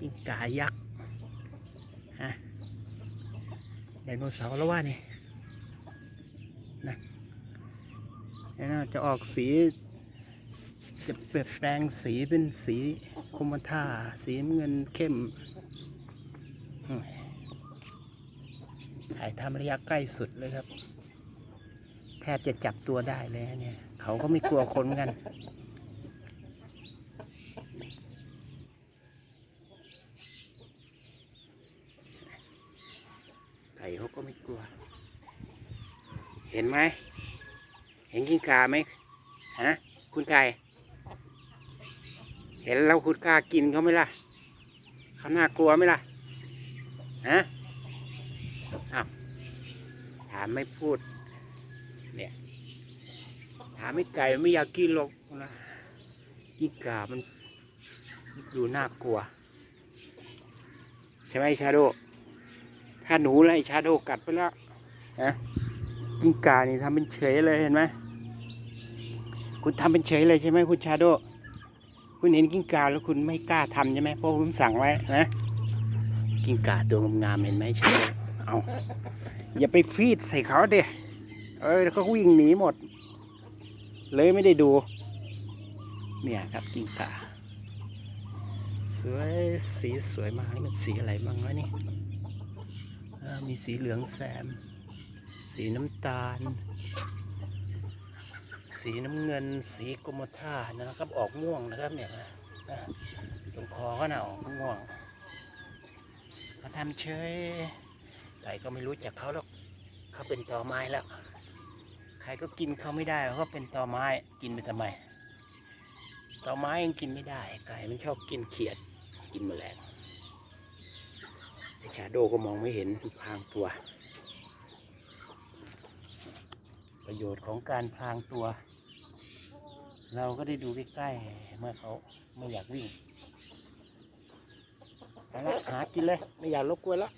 กิ้งก่ายักษ์ฮะไดโนเสาร์แล้วว่านี่นะแล้วน่าจะออกสี จะเปลี่ยนแปลงสีเป็นสีคุมท่าสีเงินเข้มอืมถ่ายทำระยะใกล้สุดเลยครับ แทบจะจับตัวได้เลยฮะเนี่ย เขาก็ไม่กลัวคนเหมือนกัน ไก่เขาก็ไม่กลัว เห็นไหม เห็นกิ้งกาไหมฮะคุณไก่เห็นแล้วคุณกล้ากินเขาไหมล่ะเขาน่ากลัวไหมล่ะฮะอ้าวถามไม่พูด เนี่ยถามไม่ไก่ไม่อยากกินหรอกนะกิ้งกามันดูน่ากลัว ใช่ไหมชาโด ถ้าหนูไล่ชาโดกัดไปแล้วนะกิ้งกานี่ทำเป็นเฉยเลยเห็นไหมคุณทำเป็นเฉยเลยใช่ไหมคุณชาโด คุณเห็นกิ้งกาแล้วคุณไม่กล้าทำใช่ไหมเพราะผมสั่งไว้นะ กิ้งกาตัวงามๆเห็นไหมชาโดเอาอย่าไปฟีดใส่เขาเด็เออเขาวิ่งหนีหมด เลยไม่ได้ดู เนี่ยครับกิ้งกาสวยสีสวยมากนี่มันสีอะไรบ้างวะนี่เอ่อ มีสีเหลืองแซม สีน้ำตาล สีน้ำเงิน สีกรมท่านะครับ ออกม่วงนะครับเนี่ยนะตรงคอก็น่ะออกม่วงมาทำเฉยไก่ก็ไม่รู้จักเขาหรอกเขาเป็นตอไม้แล้ว ใครก็กินเขาไม่ได้เพราะเป็นตอไม้กินไปทำไมตอไม้ยังกินไม่ได้ไก่มันชอบกินเขียดกินแมลง ชาโดก็มองไม่เห็นพรางตัว ประโยชน์ของการพรางตัว เราก็ได้ดูใกล้ๆเมื่อเขาไม่อยากวิ่งเอาละหากินเลย ไม่อยากรบกวนแล้ว